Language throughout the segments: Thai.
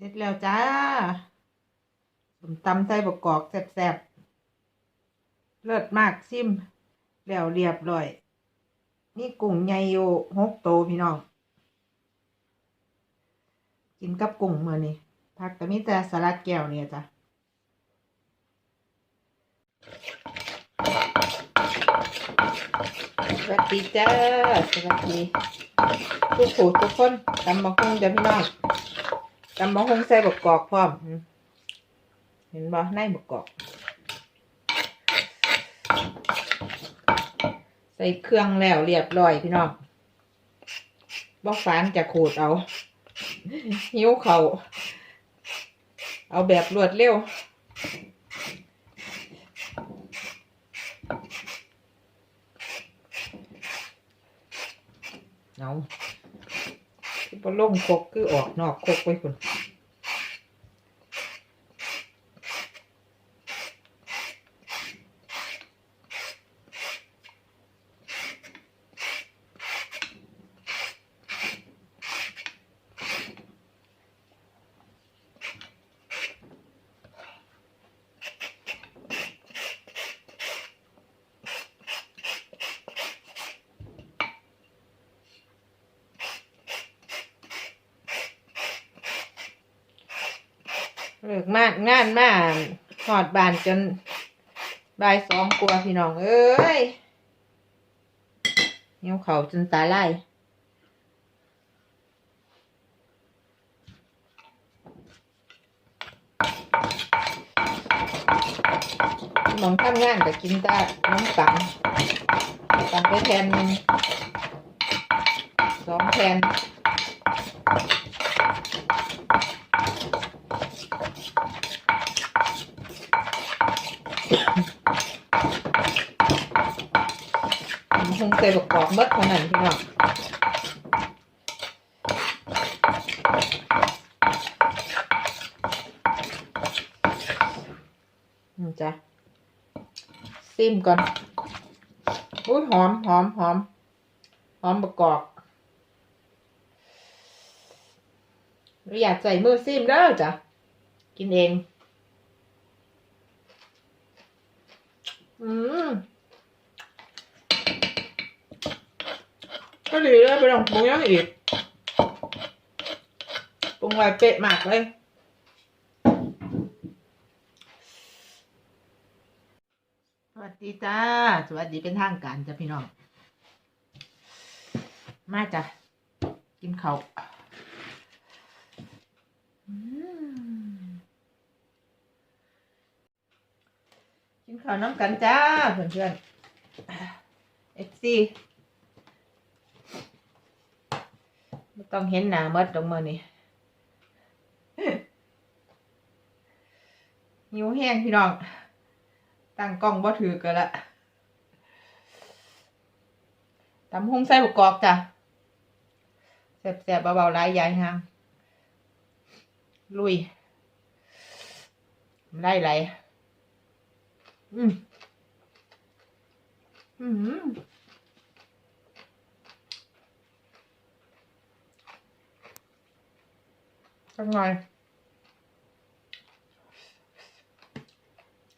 เสร็จแล้วจ้าสมตำใส่บกกอกแซ่บๆ เลิศมากซิม แล้วเรียบร้อย นี่กุ้งใหญ่อยู่หกโตพี่น้อง กินกับกุ้งเมือนี่ผักก็มีแต่สลัดแก้วเนี่ยจ้ะสวัสดีจ้า สวัสดีทุกผู้ทุกคนตำบักฮุงเดี๋ยวพี่น้อง ตำบักฮุงใส่บกกอกพร้อม เห็นบ่ในบกกอก ใส่เครื่องแล้วเรียบร้อยพี่น้องบ่ฟานจะขูดเอา หิวเขาเอาแบบรวดเร็วเอาคือปลงคกคือออกนอกคกไปคน เลิกมากงานมากหอดบานจนบ่ายสองกลัวพี่น้องเอ้ยเหี่ยวเขาจนตาไล่มองทำงานก็กินแต่น้ำปังปังไปแทนหนึ่งสองแทน คงใส่บกกอกเบิดเท่านั้นพี่น้องจ้ะซิมก่อนอุ้ยหอมหอมหอมหอมบกกอกไม่อยากใส่มือซิมเด้อจ้ะกินเอง อืม ก็ดีเลยไปลองปรุงอยังอีกปรุงไว้เป๊ะมากเลยสวัสดีจ้าสวัสดีเป็นทางการจ้ะพี่น้อง มาจ้ะกินเขาวอืมกินข้าวน้ำกันจ้าเพื่อนๆเอฟซีไม่ ต้องเห็นหน้าเมดตรงมือนี่หิวแห้งพี่น้อง ตั้งกล้องบ่ถือกันละตำหุ้งใส่บุกกอกจ้ะแสบๆเบาๆหลายยายหาง ลุยไล่ไหลอืมอืม้างใน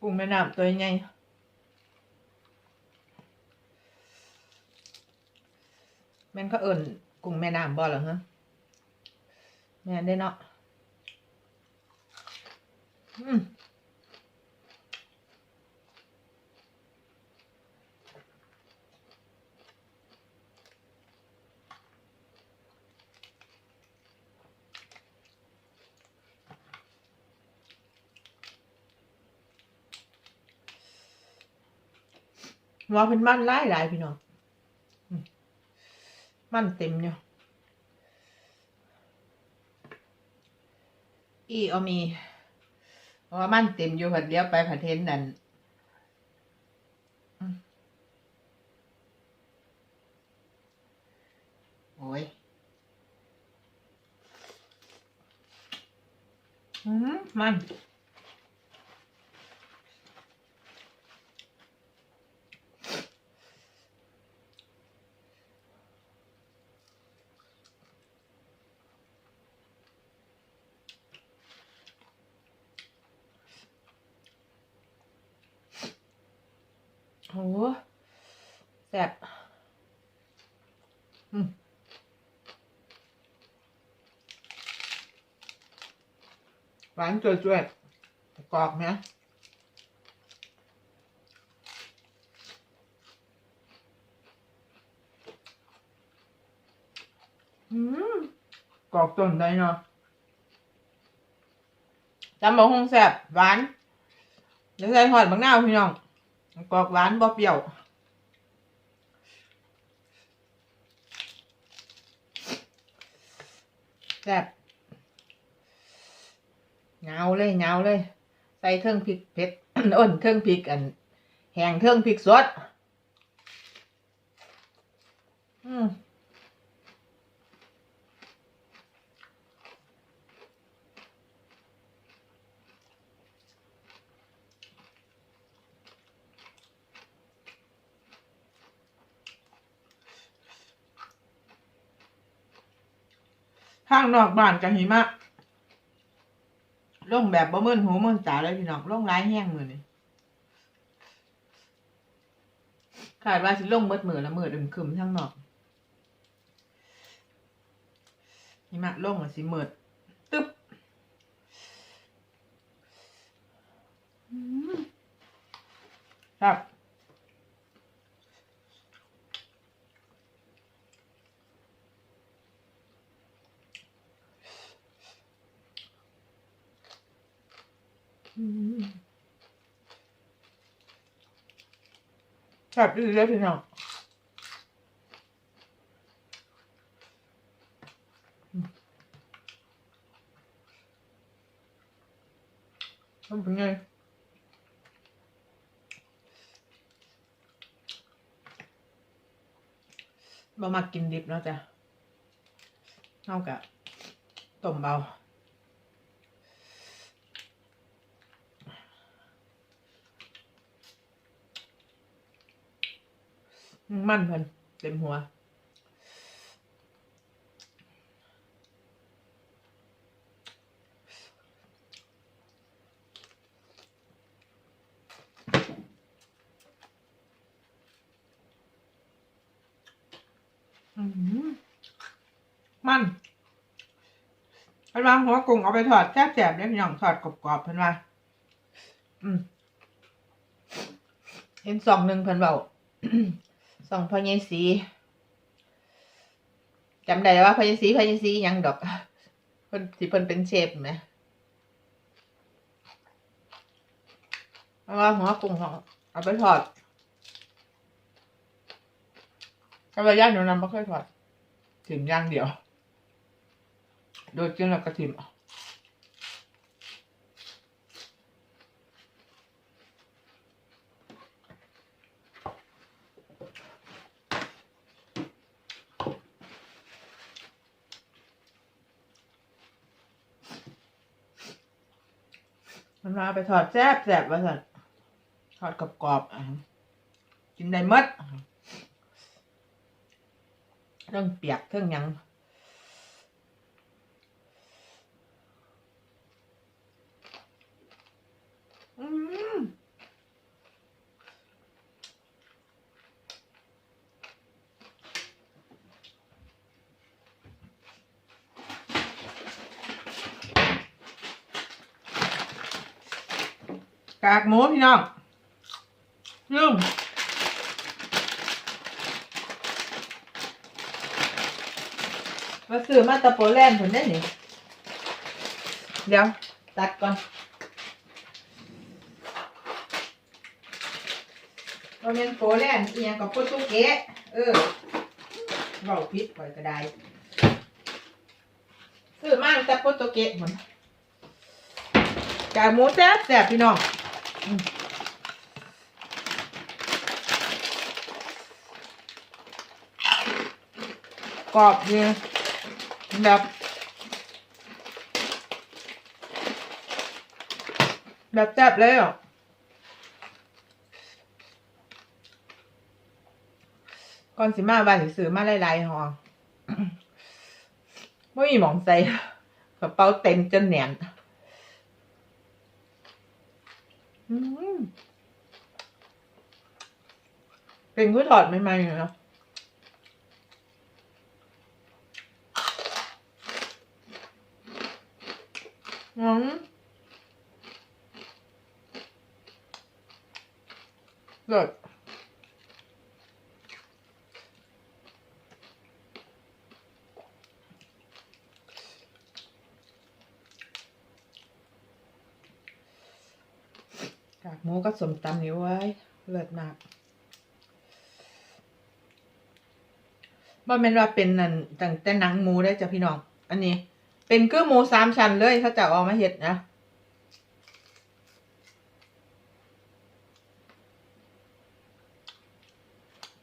กุ้งแม่น้ำตัวใหญ่แม่นเขาเอิ่นกุ้งแม่น้ำบ่เหรอฮะแม่นได้เนาะอืม ว่าเป็นมันหลายหลายพี่น้องมันเต็มอยู่อีเอามีเพราะว่ามันเต็มอยู่ผัดเลี้ยวไปผัดเทนนั่นโอ้ยอืมมัน แซ่บอืมหวานจ่วยๆกรอบไหมอืมกรอบจนได้เนาะจำบอกคงแซ่บหวานเดี๋ยวใส่หอดบางหน้าพี่น้องกรอบหวานบ่เปรี้ยว แซ่บเงาเลยเงาเลย ใส่เครื่องพริกเผ็ดอ้นเครื่องพริกอัน แห้งเครื่องพริกสด อืม ข้างนอกบ้านกันหิมะลงแบบบ่มื่นหูมื่นตาเลยพี่น้องลงร้ายแห้งมือนี่ขาดว่าสิลงเบิดมือละมือดึงคึมทั้งนอกหิมะลงละสิมืดตึ๊บอืมครับ อืมครับดีเลยพี่น้องอืมมันเป็นไงบ่มากินดิบเนาะจ้ะเท่ากับต้มเบา มันเพิ่นเต็มหัวอืมมันเพิ่นว่าหัวกุ้งเอาไปทอดแซ่บๆได้พี่น้องทอดกรอบๆเพิ่นว่าอืมเห็นสองหนึ่งเพิ่นเบา สองพญายสีจำได้ว่าพญายสีพญายสียังดอกเพิ่นที่เพิ่นเป็นเชฟไหมเพราะว่าหัวกุ้งของเอาไปทอดก็เลยย่างหนูนำไม่ค่อยทอดถิ่มย่างเดียว โดยกินแล้วก็ถิ่มเอา เอาไปทอดแซ่บแซ่บว่าสันทอดกรอบๆอะกินได้มดเรื่องเปียกเครื่องยัง อืม กากหมูพี่น้องลืมมาซื้อมาตะโปแลนด์ผลได้หนิเดี๋ยว ตัดก่อนเราเป็นโปแลนด์อียงกับโปรตุเกสเออเบาพิษปล่อยก็ได้ซื้อมาต่โปรตุเกสเหมือนกากหมูแซ่บแซ่บพี่น้อง กรอบดีแบบแบบแซ่บเลยอะก่อนสิมาบ้านสิซื้อมาหลายๆห่อไม่มีหมองใส่กระเป๋าเต็มจนแหนนอืม เป็นกุ้ยถอดใหม่ๆอยู่นะอืมเลิศ หมูก็สมตำนิ้ไว้เลิศมากบ่แม่นว่าเป็นนั่นตั้งแต่หนังหมูได้จ้ะพี่น้อง อันนี้ เป็นคือหมูสามชั้นเลยเขาจะเอามาเฮ็ดนะ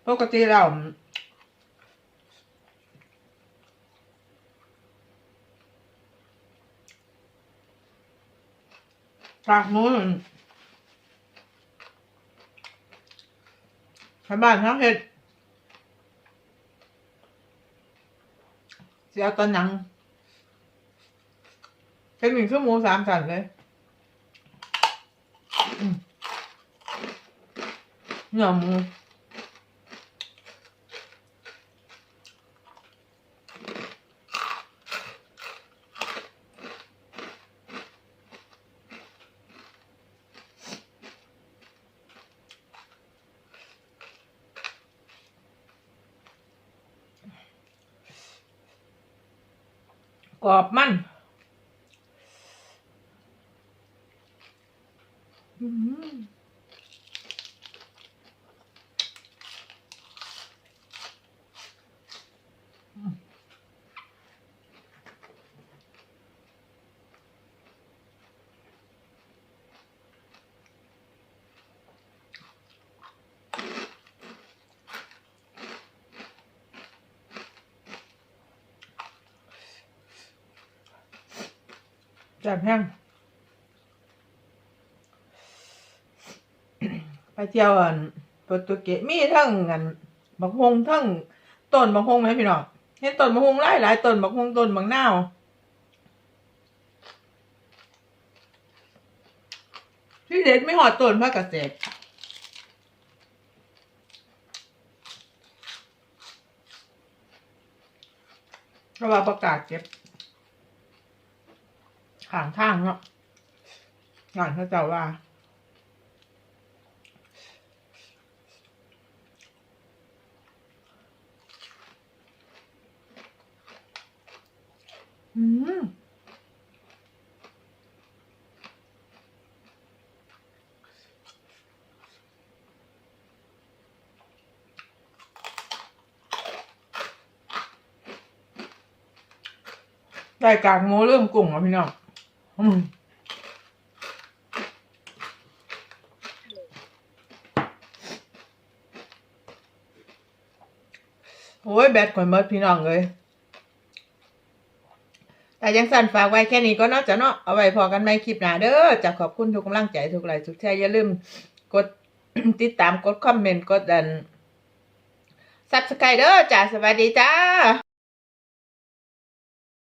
ปกติเรากากหมูนั่น ชาวบ้านเขาเห็ดเสียตอนหนังเป็นหนึ่งชั่วโมงสามสันเลยอืมเนื้อหมู กรอบมันอื้อหือ แซ่บแห้งไปเที่ยวอันโปรตุเกสมีทั้งอันบักฮงทั้งต้นบักฮงไหมพี่น้องเห็นต้นบักฮงหลายหลายต้นบักฮงต้นบักนาวที่เด็ดไม่หอดต้นพระกระเสกเพราะว่าประกาศเก็บ ข้างทางเนาะงานเขาเจ้าว่า อืมได้กากหมูเริ่มกุ้งแล้วพี่น้องอืม โอ้ยแบตก่อนเมิดพี่น้องเลย แต่ยังสั่นฝากไว้แค่นี้ก็นอกจากเนาะเอาไว้พอกันไม่คลิปหน้าเด้อจะขอบคุณทุกกำลังใจทุกไลค์ทุกแชร์อย่าลืมกดติดตามกดคอมเมนต์กดดันซับสไครเด้อจ้าสวัสดีจ้า